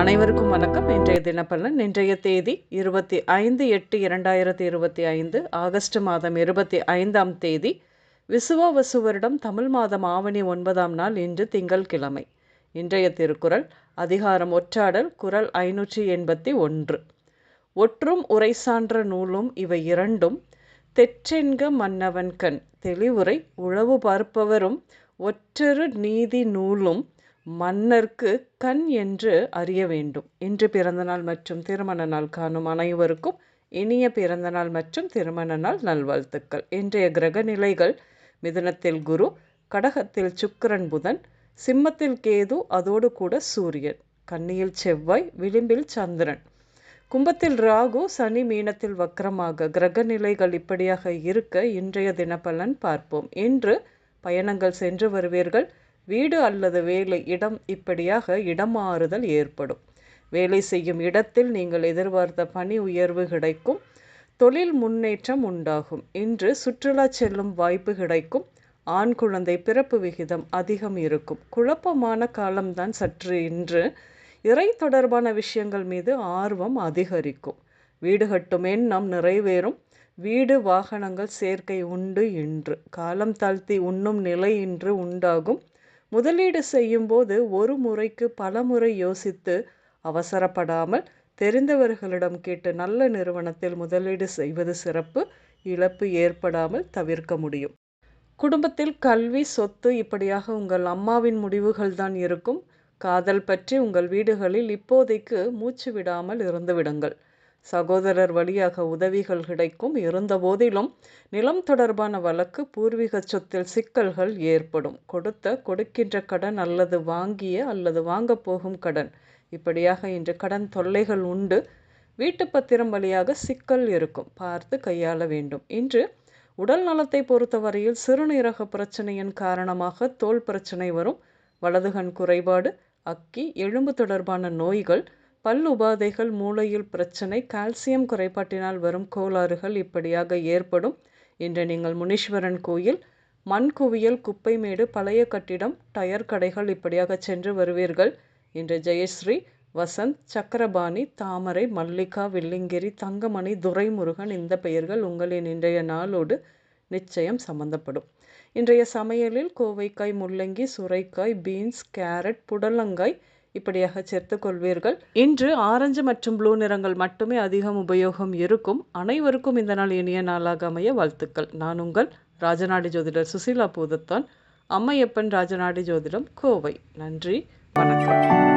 அனைவருக்கும் வணக்கம். இன்றைய தினப்பலன் இன்றைய தேதி இருபத்தி ஐந்து எட்டு இரண்டாயிரத்தி இருபத்தி ஐந்து ஆகஸ்ட் மாதம் இருபத்தி ஐந்தாம் தேதி விசுவாவசு வருடம் தமிழ் மாதம் ஆவணி ஒன்பதாம் நாள் இன்று திங்கள்கிழமை. இன்றைய திருக்குறள் அதிகாரம் ஒற்றாடல் குறள் ஐநூற்றி எண்பத்தி ஒன்று. ஒற்றும் உரை சான்ற நூலும் இவை இரண்டும் தெற்றென்க மன்னவன் கண் தெளிவுரை உழவு பார்ப்பவரும் ஒற்றொரு நீதி நூலும் மன்னர்க்கு கண் என்று அறிய வேண்டும். இன்று பிறந்தநாள் மற்றும் திருமண நாள் காணும் அனைவருக்கும் இனிய பிறந்தநாள் மற்றும் திருமண நாள் நல்வாழ்த்துக்கள். இன்றைய கிரக நிலைகள் மிதுனத்தில் குரு கடகத்தில் சுக்கிரன் புதன் சிம்மத்தில் கேது அதோடு கூட சூரியன். கன்னியில் செவ்வாய் விளிம்பில் சந்திரன். கும்பத்தில் ராகு சனி மீனத்தில் வக்கரமாக கிரக நிலைகள் இப்படியாக இருக்க இன்றைய தினப்பலன் பார்ப்போம். இன்று பயணங்கள் சென்று வருவீர்கள். வீடு அல்லது வேலை இடம் இப்படியாக இடமாறுதல் ஏற்படும். வேலை செய்யும் இடத்தில் நீங்கள் எதிர்பார்த்த பணி உயர்வு கிடைக்கும். தொழில் முன்னேற்றம் உண்டாகும். இன்று சுற்றுலா செல்லும் வாய்ப்பு கிடைக்கும். ஆண் குழந்தை பிறப்பு விகிதம் அதிகம் இருக்கும். குழப்பமான காலம்தான் சற்று இன்று. இறை தொடர்பான விஷயங்கள் மீது ஆர்வம் அதிகரிக்கும். வீடு கட்டும் எண்ணம் நிறைவேறும். வீடு வாகனங்கள் சேர்க்கை உண்டு இன்று. காலம் தாழ்த்தி உண்ணும் நிலை இன்று உண்டாகும். முதலீடு செய்யும்போது ஒரு முறைக்கு பல முறை யோசித்து அவசரப்படாமல் தெரிந்தவர்களிடம் கேட்டு நல்ல நிறுவனத்தில் முதலீடு செய்வது சிறப்பு இழப்பு ஏற்படாமல் தவிர்க்க முடியும். குடும்பத்தில் கல்வி சொத்து இப்படியாக உங்கள் அம்மாவின் முடிவுகள் தான் இருக்கும். காதல் பற்றி உங்கள் வீடுகளில் இப்போதைக்கு மூச்சு விடாமல் இருந்து விடுங்கள். சகோதரர் வழியாக உதவிகள் கிடைக்கும். இருந்தபோதிலும் நிலம் தொடர்பான வழக்கு பூர்வீக சொத்தில் சிக்கல்கள் ஏற்படும். கொடுத்த கொடுக்கின்ற கடன் அல்லது வாங்கிய அல்லது வாங்கப் போகும் கடன். இப்படியாக இன்று கடன் தொல்லைகள் உண்டு. வீட்டு பத்திரம் வழியாக சிக்கல் இருக்கும். பார்த்து கையாள வேண்டும். இன்று உடல் நலத்தை பொறுத்தவரையில் சிறுநீரக பிரச்சனையின் காரணமாக தோல் பிரச்சனை வரும். வலதுகண் குறைபாடு அக்கி எலும்பு தொடர்பான நோய்கள் பல் உபாதைகள் மூளையில் பிரச்சனை கால்சியம் குறைபாட்டினால் வரும் கோளாறுகள் இப்படியாக ஏற்படும் இன்று நீங்கள் முனீஸ்வரன் கோயில் மண் குவியல் குப்பைமேடு பழைய கட்டிடம் டயர் கடைகள் இப்படியாக சென்று வருவீர்கள். இன்று ஜெயஸ்ரீ வசந்த் சக்கரபாணி தாமரை மல்லிகா வில்லிங்கிரி தங்கமணி துரைமுருகன் இந்த பெயர்கள் உங்களின் இன்றைய நாளோடு நிச்சயம் சம்பந்தப்படும். இன்றைய சமையலில் கோவைக்காய் முள்ளங்கி சுரைக்காய் பீன்ஸ் கேரட் புடலங்காய் இப்படியாக சேர்த்து கொள்வீர்கள். இன்று ஆரஞ்சு மற்றும் ப்ளூ நிறங்கள் மட்டுமே அதிகம் உபயோகம் இருக்கும். அனைவருக்கும் இந்த நாள் இனிய நாளாக அமைய வாழ்த்துக்கள். நான் உங்கள் ராஜநாடி ஜோதிடர் சுசீலா பூதத்தான். அம்மையப்பன் ராஜநாடி ஜோதிடம் கோவை. நன்றி. வணக்கம்.